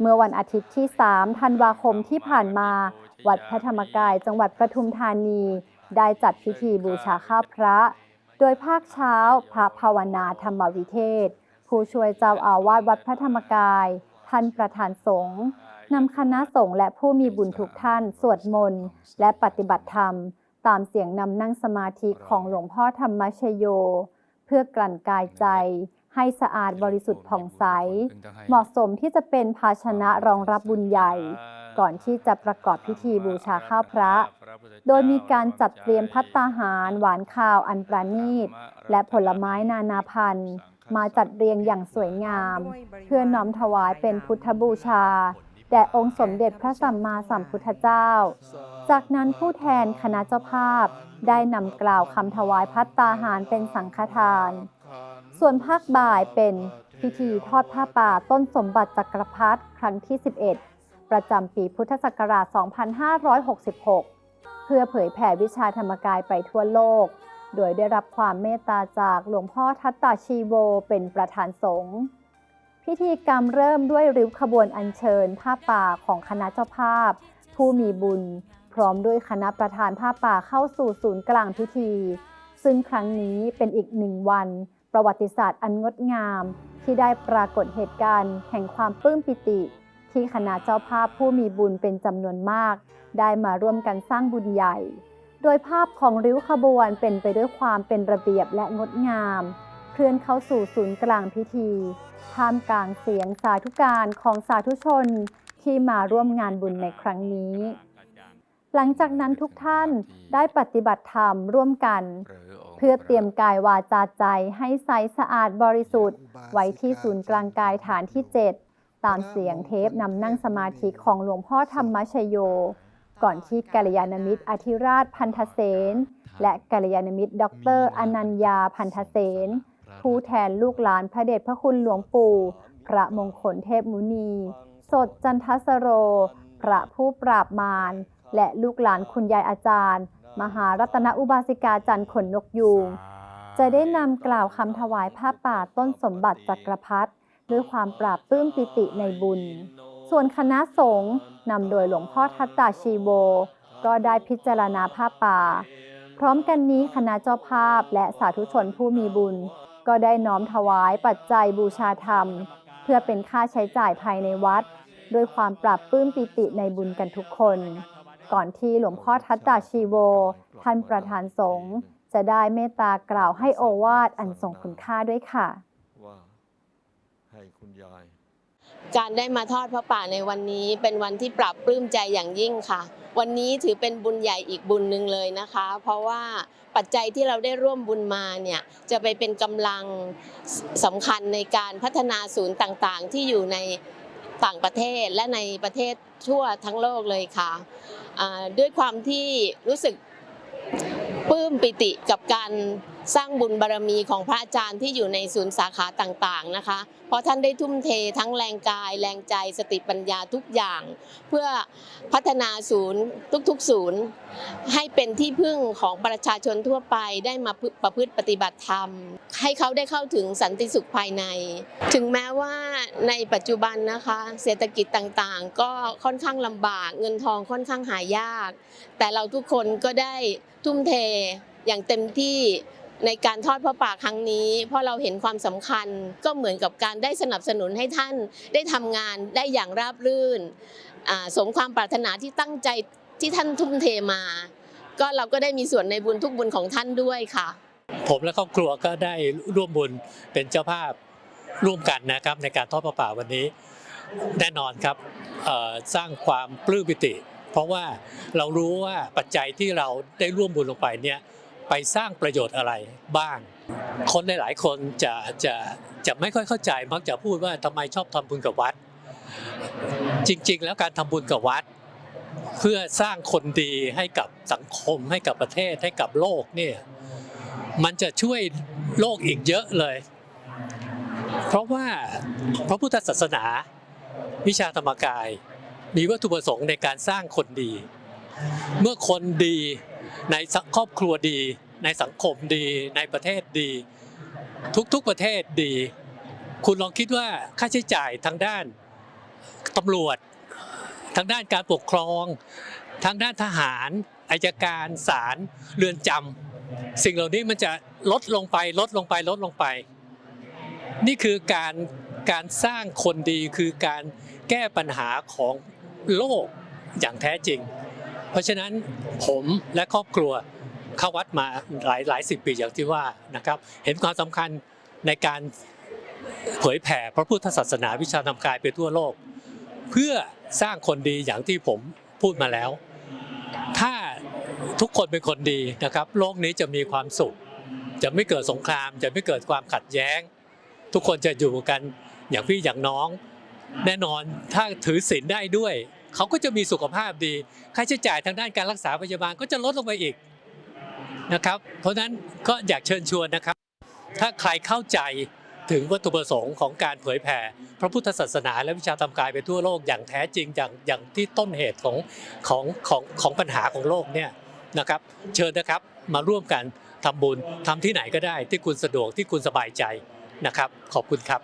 เมื่อวันอาทิตย์ที่ 3 ธันวาคมที่ผ่านมา วัดพระธรรมกายจังหวัดปทุมธานี ได้จัดพิธีบูชาข้าพระ โดยภาคเช้าพระภาวนาธรรมวิเทศ ผู้ช่วยเจ้าอาวาสวัดพระธรรมกาย ท่านประธานสงฆ์นำคณะสงฆ์และผู้มีบุญทุกท่าน สวดมนต์และปฏิบัติธรรม ตามเสียงนำนั่งสมาธิของหลวงพ่อธรรมชโย เพื่อกลั่นกายใจ ให้สะอาดบริสุทธิ์ผ่องใส เหมาะสมที่จะเป็นภาชนะรองรับบุญใหญ่ ก่อนที่จะประกอบพิธีบูชาข้าวพระ โดยมีการจัดเตรียมพัตตาหาร หวานข้าวอันประณีต และผลไม้นานาพันธุ์ มาจัดเรียงอย่างสวยงาม เพื่อน้อมถวายเป็นพุทธบูชา แด่องค์สมเด็จพระสัมมาสัมพุทธเจ้า จากนั้นผู้แทนคณะเจ้าภาพ ได้นำกล่าวคำถวายพัตตาหารเป็นสังฆทาน ส่วนภาคบ่ายเป็นพิธีทอดผ้าป่าต้นสมบัติจักรพรรดิครั้งที่ 11 ประจำปีพุทธศักราช 2566 เพื่อเผยแผ่วิชาธรรมกายไปทั่วโลก โดยได้รับความเมตตาจากหลวงพ่อทัตตาชีโวเป็นประธานสงฆ์พิธีกรรมเริ่มด้วยริ้วขบวนอัญเชิญผ้าป่าของคณะเจ้าภาพ ผู้มีบุญ พร้อมด้วยคณะประธานผ้าป่าเข้าสู่ศูนย์กลางพิธี ซึ่งครั้งนี้เป็นอีกหนึ่งวัน ประวัติศาสตร์อันงดงาม ที่ได้ปรากฏเหตุการณ์ แห่งความปลื้มปิติ ที่คณะเจ้าภาพผู้มีบุญเป็นจำนวนมาก ได้มาร่วมกันสร้างบุญใหญ่ โดยภาพของริ้วขบวนเป็นไปด้วยความเป็นระเบียบและงดงาม เคลื่อนเข้าสู่ศูนย์กลางพิธีท่ามกลางเสียงสาธุการของสาธุชนที่มาร่วมงานบุญในครั้งนี้ หลังจากนั้นทุกท่านได้ปฏิบัติธรรมร่วมกัน เพื่อเตรียมกายวาจาใจให้ใสสะอาดบริสุทธิ์ ไว้ที่ศูนย์กลางกายฐานที่ 7 ตามเสียงเทปนำนั่งสมาธิของหลวงพ่อธรรมชโย ก่อนที่กัลยาณมิตรอธิราชพันธเสนและกัลยาณมิตรด็อกเตอร์อนัญญาพันธเสนผู้แทนลูกหลานพระเดชพระคุณหลวงปู่ พระมงคลเทพมุนี สดจันทสโร พระผู้ปราบมาร และลูกหลานคุณยายอาจารย์ มหารัตนอุบาสิกาจันทร์ขนนกยูงจะได้นำกล่าวคำถวายผ้าป่าต้นสมบัติจักรพรรดิด้วยความปราบปลื้มปิติในบุญ ส่วนคณะสงฆ์นำโดยหลวงพ่อทัตตาชีโวก็ได้พิจารณาผ้าป่า พร้อมกันนี้คณะเจ้าภาพและสาธุชนผู้มีบุญ ก็ได้น้อมถวายปัจจัยบูชาธรรม เพื่อเป็นค่าใช้จ่ายภายในวัด ด้วยความปรับปลื้มปิติในบุญกันทุกคน ก่อนที่หลวงพ่อทัตตาชีโว ท่านประธานสงฆ์จะได้เมตตากล่าวให้โอวาทอันทรงคุณค่าด้วยค่ะ ว่าให้คุณยาย การได้มาทอดพระป่าในวันนี้เป็นวันที่ปรับปลื้มใจอย่างยิ่งค่ะ วันนี้ถือเป็นบุญใหญ่อีกบุญหนึ่งเลยนะคะ เพราะว่าปัจจัยที่เราได้ร่วมบุญมาเนี่ยจะไปเป็นกำลังสสำคัญในการพัฒนาศูนย์ต่างๆ ที่อยู่ในต่างประเทศและในประเทศทั่วทั้งโลกเลยค่ะอ่า ด้วยความที่รู้สึกปลื้มปิติกับการ สร้างบุญบารมีของพระอาจารย์ที่อยู่ในศูนย์สาขาต่างๆนะคะ เพราะท่านได้ทุ่มเททั้งแรงกาย แรงใจสติปัญญาทุกอย่าง เพื่อพัฒนาศูนย์ทุกๆศูนย์ ให้เป็นที่พึ่งของประชาชนทั่วไปได้มาประพฤติปฏิบัติธรรม ให้เขาได้เข้าถึงสันติสุขภายใน ถึงแม้ว่าในปัจจุบันนะคะ เศรษฐกิจต่างๆ ก็ค่อนข้างลำบากเงินทองค่อนข้างหายาก แต่เราทุกคนก็ได้ทุ่มเทอย่างเต็มที่ ในการทอดพระป่าครั้งนี้ เพราะเราเห็นความสำคัญก็เหมือนกับการได้สนับสนุนให้ท่านได้ทำงานได้อย่างราบรื่นสมความปรารถนาที่ตั้งใจที่ท่านทุ่มเทมา ก็เราก็ได้มีส่วนในบุญทุกบุญของท่านด้วยค่ะ ผมและครอบครัวก็ได้ร่วมบุญเป็นเจ้าภาพร่วมกันนะครับในการทอดพระป่าวันนี้แน่นอนครับสร้างความปลื้มปิติ เพราะว่าเรารู้ว่าปัจจัยที่เราได้ร่วมบุญลงไปเนี่ย ไปสร้างประโยชน์อะไรบ้าง คนหลายๆคนจะจะจะไม่ค่อยเข้าใจมักจะพูดว่าทำไมชอบทำบุญกับวัด จริง ๆ แล้วการทำบุญกับวัด เพื่อสร้างคนดีให้กับสังคมให้กับประเทศให้กับโลกเนี่ยมันจะช่วยโลกอีกเยอะเลย เพราะว่าพระพุทธศาสนาวิชาธรรมกาย มีวัตถุประสงค์ในการสร้างคนดี เมื่อคนดี ในครอบครัวดี ในสังคมดี ในประเทศดี ทุกๆประเทศดี คุณลองคิดว่าค่าใช้จ่ายทางด้านตำรวจ ทางด้านการปกครอง ทางด้านทหารอายการศาลเรือนจำสิ่งเหล่านี้มันจะลดลงไปลดลงไปลดลงไป นี่คือการการสร้างคนดีคือการแก้ปัญหาของโลกอย่างแท้จริง เพราะฉะนั้นผมและครอบครัวเข้าวัดมาหลายหลายสิบปีอย่างที่ว่านะครับ เห็นความสำคัญในการเผยแผ่พระพุทธศาสนาวิชาธรรมกายไปทั่วโลก เพื่อสร้างคนดีอย่างที่ผมพูดมาแล้ว ถ้าทุกคนเป็นคนดีนะครับ โลกนี้จะมีความสุข จะไม่เกิดสงคราม จะไม่เกิดความขัดแย้ง ทุกคนจะอยู่กันอย่างพี่อย่างน้อง แน่นอนถ้าถือศีลได้ด้วย เขาก็จะมีสุขภาพดี ค่าใช้จ่ายทางด้านการรักษาพยาบาลก็จะลดลงไปอีกนะครับ เพราะนั้นก็อยากเชิญชวนนะครับ ถ้าใครเข้าใจถึงวัตถุประสงค์ของการเผยแผ่ พระพุทธศาสนาและวิชาธรรมกายไปทั่วโลกอย่างแท้จริงอย่างอย่างที่ต้นเหตุของของของของปัญหาของโลกเนี่ยนะครับ เชิญนะครับมาร่วมกันทำบุญทำที่ไหนก็ได้ที่คุณสะดวกที่คุณสบายใจนะครับ ขอบคุณครับ